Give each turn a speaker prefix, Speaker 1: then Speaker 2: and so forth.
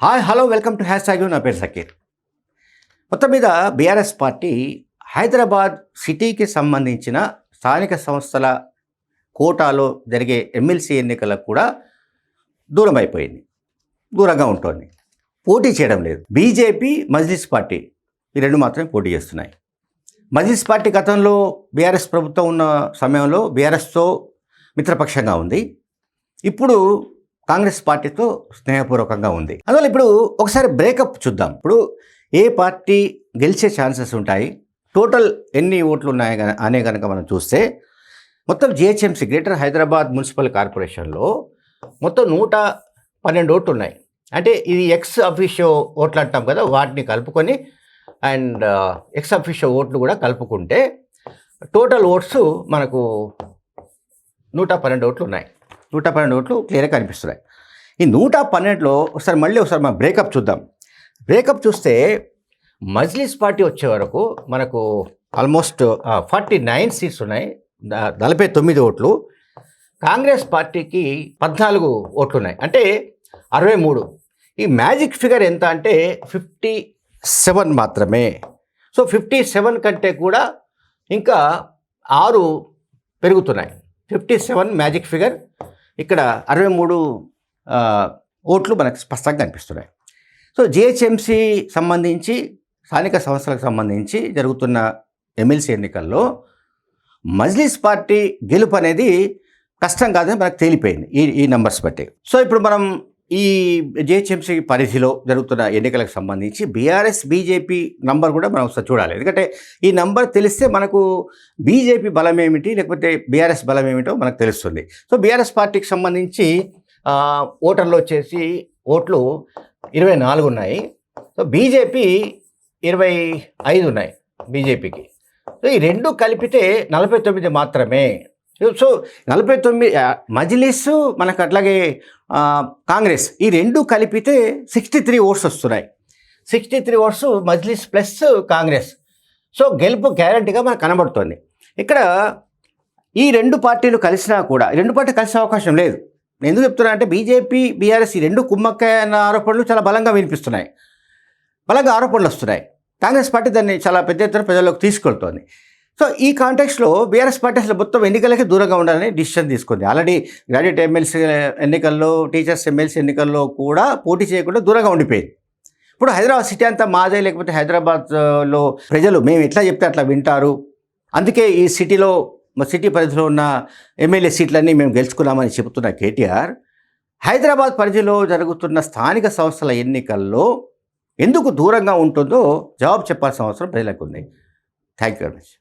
Speaker 1: Hi hello welcome to hashtag నా పేరు సకీర్ మొత్తం మీద బీఆర్ఎస్ పార్టీ హైదరాబాద్ సిటీకి సంబంధించిన స్థానిక సంస్థల కోటాలో జరిగే ఎమ్మెల్సీ ఎన్నికలకు కూడా దూరం అయిపోయింది. దూరంగా ఉంటుంది. పోటీ చేయడం లేదు. బీజేపీ మజ్లిస్ పార్టీ ఈ రెండు మాత్రమే పోటీ చేస్తున్నాయి. మజ్లిస్ పార్టీ గతంలో బీఆర్ఎస్ ప్రభుత్వం ఉన్న సమయంలో బీఆర్ఎస్తో మిత్రపక్షంగా ఉంది. ఇప్పుడు కాంగ్రెస్ పార్టీతో స్నేహపూర్వకంగా ఉంది. అందువల్ల ఇప్పుడు ఒకసారి బ్రేకప్ చూద్దాం. ఇప్పుడు ఏ పార్టీ గెలిచే ఛాన్సెస్ ఉంటాయి? టోటల్ ఎన్ని ఓట్లు ఉన్నాయి అనే కనుక మనం చూస్తే మొత్తం జిహెచ్ఎంసీ గ్రేటర్ హైదరాబాద్ మున్సిపల్ కార్పొరేషన్లో మొత్తం నూట పన్నెండు ఓట్లు ఉన్నాయి అంటే ఇది ఎక్స్ అఫీషియో ఓట్లు అంటాం కదా వాటిని కలుపుకొని అండ్ ఎక్స్ అఫీషియో ఓట్లు కూడా కలుపుకుంటే టోటల్ ఓట్స్ మనకు నూట పన్నెండు ఓట్లు ఉన్నాయి నూట పన్నెండు ఓట్లు క్లియర్గా కనిపిస్తున్నాయి. ఈ నూట పన్నెండులో ఒకసారి మళ్ళీ ఒకసారి మనం బ్రేకప్ చూద్దాం. బ్రేకప్ చూస్తే మజ్లిస్ పార్టీ వచ్చే వరకు మనకు ఆల్మోస్ట్ ఫార్టీ నైన్ సీట్స్ ఉన్నాయి. నలభై తొమ్మిది ఓట్లు. కాంగ్రెస్ పార్టీకి పద్నాలుగు ఓట్లు ఉన్నాయి అంటే అరవై మూడు. ఈ మ్యాజిక్ ఫిగర్ ఎంత అంటే ఫిఫ్టీ సెవెన్ మాత్రమే. సో ఫిఫ్టీ సెవెన్ కంటే కూడా ఇంకా ఆరు పెరుగుతున్నాయి. ఫిఫ్టీ సెవెన్ మ్యాజిక్ ఫిగర్ ఇక్కడ అరవై మూడు ఓట్లు మనకు స్పష్టంగా కనిపిస్తున్నాయి. సో జిహెచ్ఎంసీ సంబంధించి స్థానిక సంస్థలకు సంబంధించి జరుగుతున్న ఎమ్మెల్సీ ఎన్నికల్లో మజ్లిస్ పార్టీ గెలుపు అనేది కష్టం కాదని మనకు తేలిపోయింది ఈ ఈ నెంబర్స్ బట్టి. సో ఇప్పుడు మనం ఈ జిహెచ్ఎంసీ పరిధిలో జరుగుతున్న ఎన్నికలకు సంబంధించి బీఆర్ఎస్ బీజేపీ నంబర్ కూడా మనం ఒకసారి చూడాలి. ఎందుకంటే ఈ నంబర్ తెలిస్తే మనకు బీజేపీ బలం ఏమిటి లేకపోతే బీఆర్ఎస్ బలం ఏమిటో మనకు తెలుస్తుంది. సో బీఆర్ఎస్ పార్టీకి సంబంధించి ఓటర్లు వచ్చేసి ఓట్లు ఇరవై నాలుగు ఉన్నాయి. సో బీజేపీ ఇరవై ఐదు ఉన్నాయి బీజేపీకి. సో ఈ రెండు కలిపితే నలభై తొమ్మిది మాత్రమే. సో నలభై తొమ్మిది ఆ, మనకు అట్లాగే కాంగ్రెస్ ఈ రెండు కలిపితే సిక్స్టీ త్రీ ఓట్స్ వస్తున్నాయి. Sixty three votes Majlis plus Congress. So గెలుపు గ్యారంటీగా మనకు కనబడుతోంది. ఇక్కడ ఈ రెండు పార్టీలు కలిసినా కూడా రెండు పార్టీలు కలిసే అవకాశం లేదు. నేను ఎందుకు చెప్తున్నా అంటే బీజేపీ బీఆర్ఎస్ ఈ రెండు కుమ్మక్కాయ అన్న ఆరోపణలు చాలా బలంగా వినిపిస్తున్నాయి. బలంగా ఆరోపణలు వస్తున్నాయి. కాంగ్రెస్ పార్టీ దాన్ని చాలా పెద్ద ఎత్తున ప్రజల్లోకి తీసుకెళ్తోంది. సో ఈ కాంటెక్స్లో బీఆర్ఎస్ పార్టీ అసలు మొత్తం ఎన్నికలకి దూరంగా ఉండాలని డిసిషన్ తీసుకుంది. ఆల్రెడీ గ్రాడ్యుయేట్ ఎమ్మెల్సీ ఎన్నికల్లో టీచర్స్ ఎమ్మెల్సీ ఎన్నికల్లో కూడా పోటీ చేయకుండా దూరంగా ఉండిపోయింది. ఇప్పుడు హైదరాబాద్ సిటీ అంతా మాదే లేకపోతే హైదరాబాద్లో ప్రజలు మేము ఎట్లా చెప్తే అట్లా వింటారు. అందుకే ఈ సిటీలో మా సిటీ పరిధిలో ఉన్న ఎమ్మెల్యే సీట్లన్నీ మేము గెలుచుకున్నామని చెబుతున్న కేటీఆర్ హైదరాబాద్ పరిధిలో జరుగుతున్న స్థానిక సంస్థల ఎన్నికల్లో ఎందుకు దూరంగా ఉంటుందో జవాబు చెప్పాల్సిన అవసరం ప్రజలకు ఉంది. Thank you very much